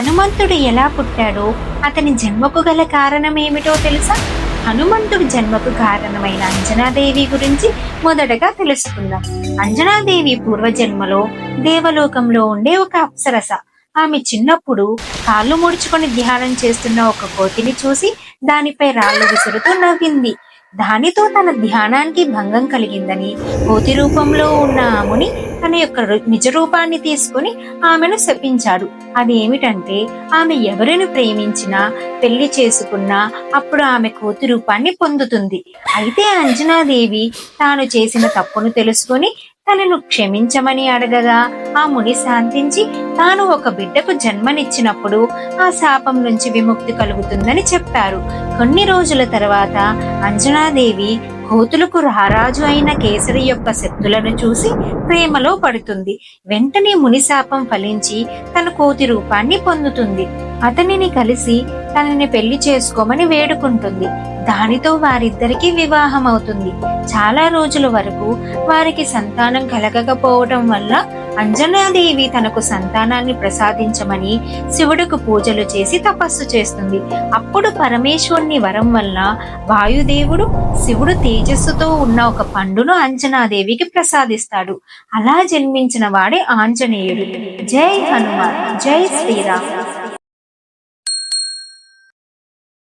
హనుమంతుడు ఎలా పుట్టాడో అతని జన్మకు గల కారణం ఏమిటో తెలుసా? హనుమంతుడి జన్మకు కారణమైన అంజనాదేవి గురించి మొదటగా తెలుసుకుందాం. అంజనాదేవి పూర్వజన్మలో దేవలోకంలో ఉండే ఒక అప్సరస. ఆమె చిన్నప్పుడు కాళ్ళు ముడుచుకొని ధ్యానం చేస్తున్న ఒక కోతిని చూసి దానిపై రాళ్ళు విసురుతూ నవ్వింది. దానితో తన ధ్యానానికి భంగం కలిగిందని కోతి రూపంలో ఉన్న ఆమెని తన యొక్క నిజ రూపాన్ని తీసుకుని ఆమెను శపించాడు. అదేమిటంటే ఆమె ఎవరిని ప్రేమించినా పెళ్ళి చేసుకున్నా అప్పుడు ఆమె కోతి రూపాన్ని పొందుతుంది. అయితే అంజనాదేవి తాను చేసిన తప్పును తెలుసుకొని తనను క్షమించమని అడగగా ఆ ముని శాంతించి తాను ఒక బిడ్డకు జన్మనిచ్చినప్పుడు ఆ శాపం నుంచి విముక్తి కలుగుతుందని చెప్పారు. కొన్ని రోజుల తర్వాత అంజనాదేవి కోతులకు రారాజు అయిన కేసరి యొక్క శక్తులను చూసి ప్రేమలో పడుతుంది. వెంటనే ముని శాపం ఫలించి తన కోతి రూపాన్ని పొందుతుంది. అతనిని కలిసి తనని పెళ్ళి చేసుకోమని వేడుకుంటుంది. దానితో వారిద్దరికి వివాహం అవుతుంది. చాలా రోజుల వరకు వారికి సంతానం కలగకపోవటం వల్ల అంజనాదేవి తనకు సంతానాన్ని ప్రసాదించమని శివుడికి పూజలు చేసి తపస్సు చేస్తుంది. అప్పుడు పరమేశ్వరుని వరం వల్ల వాయుదేవుడు శివుడు తేజస్సుతో ఉన్న ఒక పండును అంజనాదేవికి ప్రసాదిస్తాడు. అలా జన్మించిన వాడే ఆంజనేయుడు. జై హనుమాన్. జై శ్రీరామ్.